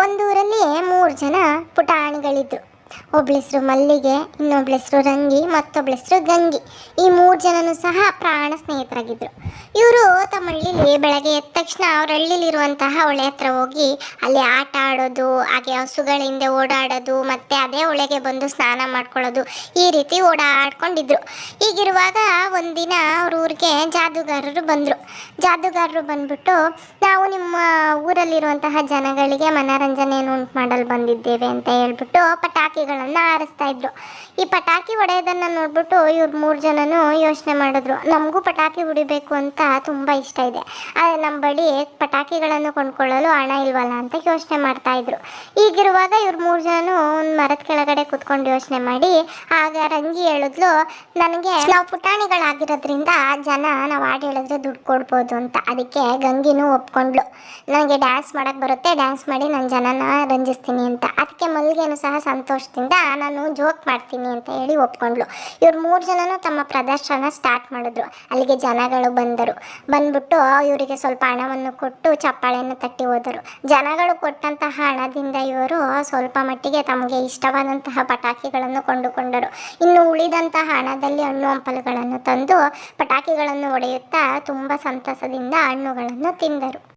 ಒಂದೂರಲ್ಲಿ ಮೂರು ಜನ ಪುಟಾಣಿಗಳಿದ್ರು. ಒಬ್ಳ ಹೆಸರು ಮಲ್ಲಿಗೆ ಇನ್ನೊಬ್ಳ ಹೆಸರು ರಂಗಿ ಮತ್ತೊಬ್ಳ ಹೆಸರು ಗಂಗಿ. ಈ ಮೂರು ಜನನೂ ಸಹ ಪ್ರಾಣ ಸ್ನೇಹಿತರಾಗಿದ್ದರು ಇವರು ತಮ್ಮ ಹಳ್ಳಿಲಿ ಬೆಳಗ್ಗೆ ಎದ್ದ ತಕ್ಷಣ ಅವ್ರ ಹಳ್ಳಿಲಿರುವಂತಹ ಹೊಳೆ ಹತ್ರ ಹೋಗಿ ಅಲ್ಲಿ ಆಟ ಆಡೋದು, ಹಾಗೆ ಹಸುಗಳ ಹಿಂದೆ ಓಡಾಡೋದು, ಮತ್ತೆ ಅದೇ ಹೊಳೆಗೆ ಬಂದು ಸ್ನಾನ ಮಾಡ್ಕೊಳ್ಳೋದು, ಈ ರೀತಿ ಓಡಾಡ್ಕೊಂಡಿದ್ರು. ಹೀಗಿರುವಾಗ ಒಂದಿನ ಅವ್ರ ಊರಿಗೆ ಜಾದೂಗಾರರು ಬಂದರು. ಜಾದೂಗಾರರು ಬಂದ್ಬಿಟ್ಟು, ನಾವು ನಿಮ್ಮ ಊರಲ್ಲಿರುವಂತಹ ಜನಗಳಿಗೆ ಮನೋರಂಜನೆಯನ್ನು ಉಂಟು ಮಾಡಲು ಬಂದಿದ್ದೇವೆ ಅಂತ ಹೇಳ್ಬಿಟ್ಟು ಪಟಾಕಿಗಳನ್ನು ಹಾರಿಸ್ತಾ ಇದ್ರು. ಈ ಪಟಾಕಿ ಹೊಡೆಯೋದನ್ನು ನೋಡ್ಬಿಟ್ಟು ಇವ್ರು ಮೂರು ಜನನು ಯೋಚನೆ ಮಾಡಿದ್ರು. ನಮಗೂ ಪಟಾಕಿ ಹೊಡಿಬೇಕು ಅಂತ ತುಂಬ ಇಷ್ಟ ಇದೆ. ಆದರೆ ನಮ್ಮ ಬಳಿ ಪಟಾಕಿಗಳನ್ನು ಕೊಂಡ್ಕೊಳ್ಳಲು ಹಣ ಇಲ್ವಲ್ಲ ಅಂತ ಯೋಚನೆ ಮಾಡ್ತಾ ಇದ್ರು. ಈಗಿರುವಾಗ ಇವ್ರು ಮೂರು ಜನನು ಒಂದು ಮರದ ಕೆಳಗಡೆ ಕುತ್ಕೊಂಡು ಯೋಚನೆ ಮಾಡಿ, ಆಗ ರಂಗಿ ಹೇಳಿದ್ಲು, ನನಗೆ ನಾವು ಪುಟಾಣಿಗಳಾಗಿರೋದ್ರಿಂದ ಜನ ನಾವು ಹಾಡು ಹೇಳಿದ್ರೆ ದುಡ್ಡು ಕೊಡ್ಬೋದು ಅಂತ. ಅದಕ್ಕೆ ಗಂಗಿನೂ ಒಪ್ಕೊಂಡ್ಲು. ನನಗೆ ಡ್ಯಾನ್ಸ್ ಮಾಡೋಕ್ಕೆ ಬರುತ್ತೆ ಡ್ಯಾನ್ಸ್ ಮಾಡಿ ನನ್ನ ಜನನ ರಂಜಿಸ್ತೀನಿ ಅಂತ. ಅದಕ್ಕೆ ಮಲ್ಲಿಗೆನೂ ಸಹ ಸಂತೋಷದಿಂದ ನಾನು ಜೋಕ್ ಮಾಡ್ತೀನಿ ಅಂತ ಹೇಳಿ ಒಪ್ಕೊಂಡ್ಲು ಇವ್ರು ಮೂರು ಜನನು ತಮ್ಮ ಪ್ರದರ್ಶನ ಸ್ಟಾರ್ಟ್ ಮಾಡಿದ್ರು. ಅಲ್ಲಿಗೆ ಜನಗಳು ಬಂದರು. ಬಂದ್ಬಿಟ್ಟು ಇವರಿಗೆ ಸ್ವಲ್ಪ ಹಣವನ್ನು ಕೊಟ್ಟು ಚಪ್ಪಾಳೆಯನ್ನು ತಟ್ಟಿ ಹೋದರು. ಜನಗಳು ಕೊಟ್ಟಂತಹ ಹಣದಿಂದ ಇವರು ಸ್ವಲ್ಪ ಮಟ್ಟಿಗೆ ತಮಗೆ ಇಷ್ಟವಾದಂತಹ ಪಟಾಕಿಗಳನ್ನು ಕೊಂಡುಕೊಂಡರು. ಇನ್ನು ಉಳಿದಂತಹ ಹಣದಲ್ಲಿ ಹಣ್ಣು ಹಂಪಲುಗಳನ್ನು ತಂದು ಪಟಾಕಿಗಳನ್ನು ಹೊಡೆಯುತ್ತಾ ತುಂಬ ಸಂತಸದಿಂದ ಹಣ್ಣುಗಳನ್ನು ತಿಂದರು.